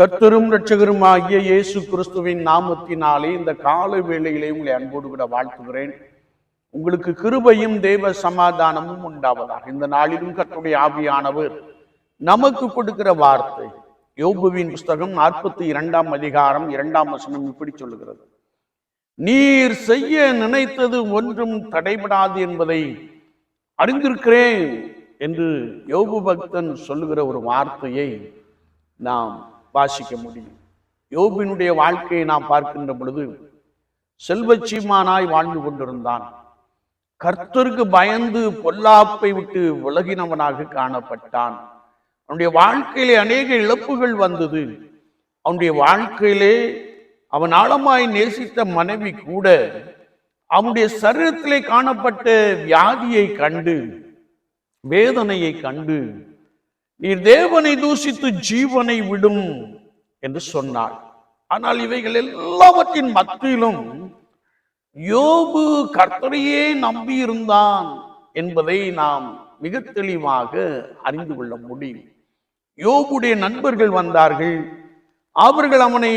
கர்த்தரும் ரட்சகரும் ஆகிய இயேசு கிறிஸ்துவின் நாமத்தினாலே இந்த கால வேளையிலே உங்களை அன்போடு கூட வாழ்த்துகிறேன். உங்களுக்கு கிருபையும் தேவ சமாதானமும் உண்டாவதாக. இந்த நாளிலும் கர்த்தருடைய ஆவியானவர் நமக்கு கொடுக்கிற வார்த்தை யோபுவின் புஸ்தகம் நாற்பத்தி இரண்டாம் அதிகாரம் இரண்டாம் வசனம் இப்படி சொல்லுகிறது. நீர் செய்ய நினைத்தது ஒன்றும் தடைபடாது என்பதை அறிந்திருக்கிறேன் என்று யோபு பக்தன் சொல்லுகிற ஒரு வார்த்தையை நாம் வாசிக்க முடியும். யோபினுடைய வாழ்க்கையை நாம் பார்க்கின்ற பொழுது செல்வச்சீமானாய் வாழ்ந்து கொண்டிருந்தான். கர்த்தருக்கு பயந்து பொல்லாப்பை விட்டு விலகினவனாக காணப்பட்டான். அவனுடைய வாழ்க்கையிலே அநேக இழப்புகள் வந்தது. அவனுடைய வாழ்க்கையிலே அவன் ஆழமாய் நேசித்த மனைவி கூட அவனுடைய சரீரத்திலே காணப்பட்ட வியாதியை கண்டு வேதனையை கண்டு நீர் தேவனை தூசித்து ஜீவனை விடும் என்று சொன்னாள் ஆனால் இவைகள் எல்லாவற்றின் மத்தியிலும் யோபு கர்த்தரையே நம்பி இருந்தான் என்பதை நாம் மிக தெளிவாக அறிந்து கொள்ள முடியும். யோபுடைய நண்பர்கள் வந்தார்கள். அவர்கள் அவனை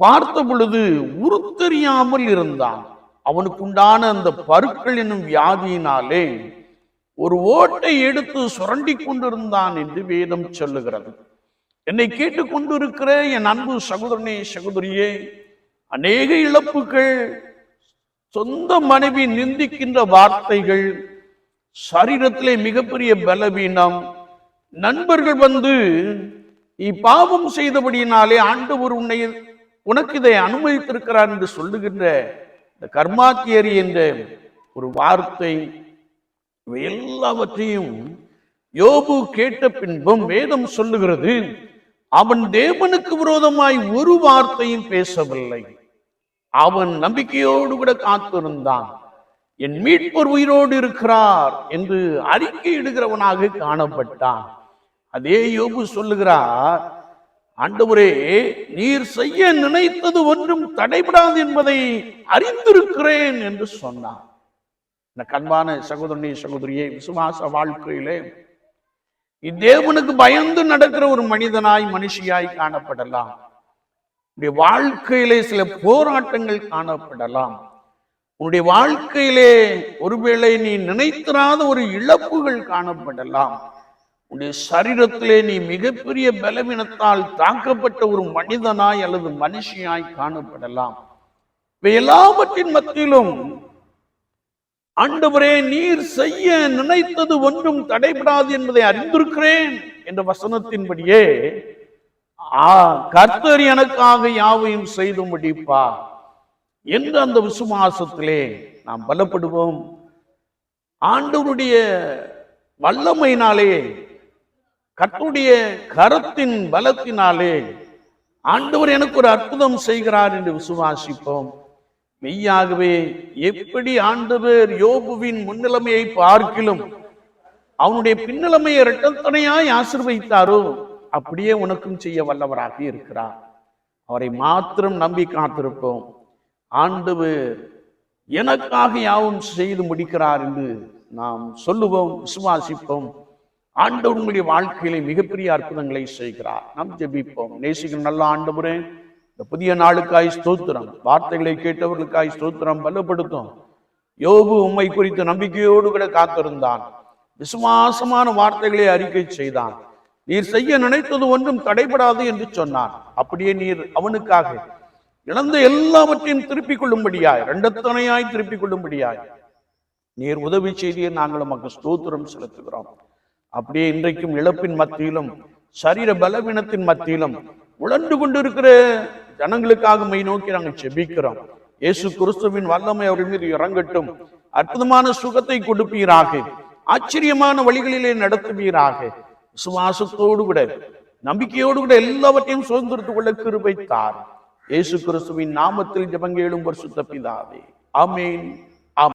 பார்த்த பொழுது உருத்தெறியாமல் இருந்தான். அவனுக்குண்டான அந்த பருக்கள் என்னும் வியாதியினாலே ஒரு ஓட்டை எடுத்து சுரண்டி கொண்டிருந்தான் என்று வேதம் சொல்லுகிறது. என்னை கேட்டுக்கொண்டிருக்கிற என் அன்பு சகோதரனே சகோதரியே அநேக இழப்புகள் சொந்த மனைவி நிந்திக்கின்ற வார்த்தைகள் சரீரத்திலே மிகப்பெரிய பலவீனம் நண்பர்கள் வந்து நீ பாவம் செய்தபடியினாலே ஆண்டவர் உன்னை உனக்கு இதை அனுமதித்திருக்கிறார் என்று சொல்லுகின்ற இந்த கர்மாத்தியரி என்ற ஒரு வார்த்தை இவை எல்லாவற்றையும் யோபு கேட்ட பின்பும் வேதம் சொல்லுகிறது. அவன் தேவனுக்கு விரோதமாய் ஒரு வார்த்தையும் பேசவில்லை. அவன் நம்பிக்கையோடு கூட காத்திருந்தான். என் மீட்பர் உயிரோடு இருக்கிறார் என்று அறிக்கையிடுகிறவனாக காணப்பட்டான். அதே யோபு சொல்லுகிறார் ஆண்டவரே நீர் செய்ய நினைத்தது ஒன்றும் தடைபடாது என்பதை அறிந்திருக்கிறேன் என்று சொன்னான். இந்த கண்பான சகோதரனே சகோதரியே விசுவாச வாழ்க்கையிலே இத்தேவனுக்கு பயந்து நடக்கிற ஒரு மனிதனாய் மனுஷியாய் காணப்படலாம். உன்னுடைய வாழ்க்கையிலே சில போராட்டங்கள் காணப்படலாம். உன்னுடைய வாழ்க்கையிலே ஒருவேளை நீ நினைத்திராத ஒரு இழப்புகள் காணப்படலாம். உன்னுடைய சரீரத்திலே நீ மிகப்பெரிய பலவீனத்தால் தாக்கப்பட்ட ஒரு மனிதனாய் அல்லது மனுஷியாய் காணப்படலாம். இவை எல்லாவற்றின் மத்தியிலும் ஆண்டவரே நீர் செய்ய நினைத்தது ஒன்றும் தடைபடாது என்பதை அறிந்திருக்கிறேன் என்ற வசனத்தின்படியே ஆ கர்த்தர் எனக்காக யாவையும் செய்து முடிப்பா என்று அந்த விசுவாசத்திலே நாம் பலப்படுவோம். ஆண்டவருடைய வல்லமையினாலே கர்த்தருடைய கரத்தின் பலத்தினாலே ஆண்டவர் எனக்கு ஒரு அற்புதம் செய்கிறார் என்று விசுவாசிப்போம். மெய்யாகவே எப்படி ஆண்டவர் யோபுவின் முன்னிலைமையை பார்க்கிலும் அவனுடைய பின்னிலைமையை இரட்டத்தனையாய் ஆசிர்வதித்தாரோ அப்படியே உனக்கும் செய்ய வல்லவராக இருக்கிறார். அவரை மாத்திரம் நம்பி காத்திருப்போம். ஆண்டவர் எனக்காக யாவும் செய்து முடிக்கிறார் என்று நாம் சொல்லுவோம் விசுவாசிப்போம். ஆண்டவனுடைய வாழ்க்கையிலே மிகப்பெரிய அற்புதங்களை செய்கிறார். நாம் ஜெபிப்போம். நேசிக்கிற நல்ல ஆண்டவரே இந்த புதிய நாளுக்காய் ஸ்தோத்திரம். வார்த்தைகளை கேட்டவர்களுக்காய் ஸ்தோத்திரம் பலப்படுத்தும் யோபு உண்மை குறித்த நம்பிக்கையோடு கூட காத்திருந்தான். விசுவாசமான வார்த்தைகளை அறிக்கை செய்தான். நீர் செய்ய நினைத்தது ஒன்றும் தடைபடாது என்று சொன்னான். அப்படியே நீர் அவனுக்காக இழந்த எல்லாவற்றையும் திருப்பிக் கொள்ளும்படியாய் இரண்டத்தனையாய் திருப்பிக் கொள்ளும்படியாய் நீர் உதவி செய்தியை நாங்கள் உமக்கு ஸ்தோத்திரம் செலுத்துகிறோம். அப்படியே இன்றைக்கும் இழப்பின் மத்தியிலும் சரீர பலவீனத்தின் மத்தியிலும் உழண்டு கொண்டிருக்கிற ஜனங்களுக்காக மை நோக்கி நாங்கள் செபிக்கிறோம் இயேசு கிறிஸ்துவின் வல்லமை அவர்கள் மீது இறங்கட்டும். அற்புதமான சுகத்தை கொடுப்பீராக. ஆச்சரியமான வழிகளிலே நடத்துவீராக. விசுவாசத்தோடு கூட நம்பிக்கையோடு கூட எல்லாவற்றையும் சுதந்திரத்துக் கொள்ள கிருபை தார் இயேசு கிறிஸ்துவின் நாமத்தில் ஜபங்கேளும் பரிசுத்த பிதாவே. ஆமென்.